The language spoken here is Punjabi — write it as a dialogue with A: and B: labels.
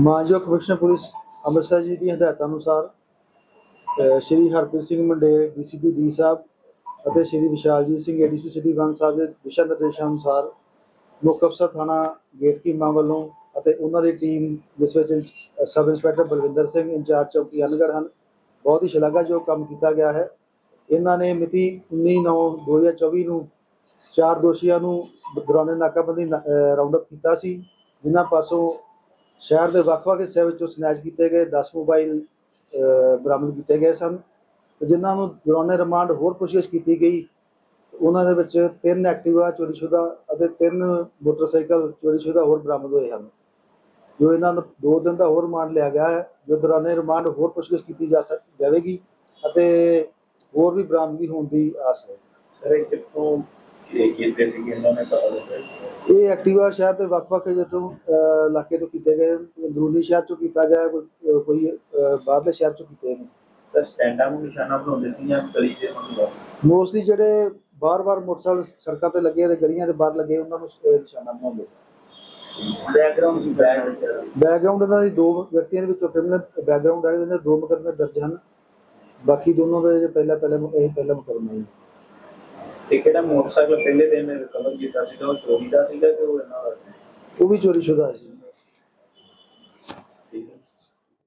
A: ਮਾਨਯੋਗ ਕਮਿਸ਼ਨਰ ਪੁਲਿਸ ਅੰਮ੍ਰਿਤਸਰ ਜੀ ਦੀ ਹਦਾਇਤਾਂ ਅਨੁਸਾਰ ਸ਼੍ਰੀ ਹਰਪ੍ਰੀਤ ਸਿੰਘ ਮੰਡੇਰ ਡੀਸੀਪੀ ਡੀ ਸਾਹਿਬ ਅਤੇ Shri Vishaljit Singh, ADC city one sahib ਦੇ ਦਿਸ਼ਾ ਨਿਰਦੇਸ਼ਾਂ ਅਨੁਸਾਰ ਮੁੱਖ ਅਫਸਰ ਥਾਣਾ ਗੇਟ ਕੀਮਾ ਵੱਲੋਂ ਅਤੇ ਉਹਨਾਂ ਦੀ ਟੀਮ, ਜਿਸ ਵਿੱਚ inch- sub inspector Balwinder Singh, incharge ਚੌਕੀ ਅਨਗੜ ਹਨ, ਬਹੁਤ ਹੀ ਸ਼ਲਾਘਾਯੋਗ ਕੰਮ ਕੀਤਾ ਗਿਆ ਹੈ। ਇਹਨਾਂ ਨੇ ਮਿਤੀ 19/9/2024 ਨੂੰ ਚਾਰ ਦੋਸ਼ੀਆਂ ਨੂੰ ਦੌਰਾਨੇ ਨਾਕਾਬੰਦੀ ਰਾਉਂਡ ਅਪ ਕੀਤਾ ਸੀ, ਜਿਨ੍ਹਾਂ ਪਾਸੋਂ ਸ਼ਹਿਰ ਦੇ ਵੱਖ-ਵੱਖ ਹਿੱਸਿਆਂ ਵਿੱਚੋਂ ਸਨੈਚ ਕੀਤੇ ਗਏ 10 ਮੋਬਾਈਲ ਬਰਾਮਦ ਕੀਤੇ ਗਏ ਸਨ। ਜਿਨ੍ਹਾਂ ਨੂੰ ਦੌਰਾਨੇ ਰਿਮਾਂਡ ਹੋਰ ਪੁੱਛਗਿੱਛ ਕੀਤੀ ਗਈ, ਉਹਨਾਂ ਦੇ ਵਿੱਚ ਤਿੰਨ ਐਕਟਿਵਾ ਚੋਰੀਸ਼ੁਦਾ ਅਤੇ ਤਿੰਨ ਮੋਟਰਸਾਈਕਲ ਚੋਰੀਸ਼ੁਦਾ ਹੋਰ ਬਰਾਮਦ ਹੋਏ ਹਨ, ਜੋ ਇਹਨਾਂ ਨੂੰ ਦੋ ਦਿਨ ਦਾ ਹੋਰ ਰਿਮਾਂਡ ਲਿਆ ਗਿਆ ਹੈ, ਜੋ ਦੌਰਾਨੇ ਰਿਮਾਂਡ ਹੋਰ ਪੁੱਛਗਿੱਛ ਕੀਤੀ ਜਾ ਸਕ, ਜਾਵੇਗੀ ਅਤੇ ਹੋਰ ਵੀ ਬਰਾਮਦਗੀ ਹੋਣ ਦੀ ਆਸ ਹੈ।
B: ਸਰ ਇਹ ਕਿੱਥੋਂ ਇਹ ਕੀਤੇ ਸੀ ਇਹਨਾਂ ਨੇ ਪਤਾ ਲੱਗਾ
A: ਇਹ ਐਕਟਿਵਾ ਸ਼ਹਿਰ ਦੇ ਵੱਖ-ਵੱਖ ਜਦੋਂ ਇਲਾਕੇ ਤੋਂ ਕੀਤੇ ਗਏ ਅੰਦਰੂਨੀ ਸ਼ਹਿਰ ਚੋਂ ਕੀਤਾ ਗਿਆ ਕੋਈ ਕੋਈ ਬਾਹਰਲੇ ਸ਼ਹਿਰ ਚੋਂ ਕੀਤੇ ਨੇ?
B: ਸਰ ਸਟੈਂਡਾਂ ਨੂੰ ਨਿਸ਼ਾਨਾ ਬਣਾਉਂਦੇ ਸੀ ਜਾਂ ਗਲੀ ਦੇ
A: ਮੋਸਟਲੀ ਜਿਹੜੇ ਬਾਰ-ਬਾਰ ਮੋਟਰਸਾਈਕਲ ਸੜਕਾਂ ਤੇ ਲੱਗੇ ਤੇ ਗਲੀਆਂ ਦੇ ਬਾਹਰ ਲੱਗੇ ਉਹਨਾਂ ਨੂੰ ਨਿਸ਼ਾਨਾ ਬਣਾਉਂਦੇ
B: ਬੈਕਗ੍ਰਾਉਂਡ
A: ਬੈਕਗ੍ਰਾਉਂਡ ਇਹਨਾਂ ਦੀ ਦੋ ਵਿਅਕਤੀਆਂ ਦੇ ਵਿੱਚੋਂ ਕ੍ਰਿਮੀਨਲ ਬੈਕਗ੍ਰਾਉਂਡ ਹੈ ਇਹਨਾਂ ਦੇ ਦੋ ਮੁਕੱਦਮੇ ਦਰਜ ਹਨ। ਬਾਕੀ ਦੋਨੋਂ ਦੇ ਪਹਿਲਾ ਪਹਿਲਾ ਇਹ ਪਹਿਲਾ ਮੁਕੱਦਮਾ ਹੈ।
B: ਤੇ ਕਿਹੜਾ ਮੋਟਰਸਾਈਕਲ ਪਹਿਲੇ ਦਿਨ ਰਿਕਵਰ ਕੀਤਾ ਸੀਗਾ, ਉਹ ਚੋਰੀ ਦਾ ਸੀਗਾ ਕਿ ਉਹ ਇਹਨਾਂ ਦਾ?
A: ਉਹ ਵੀ ਚੋਰੀ ਸ਼ੁਦਾ ਸੀ।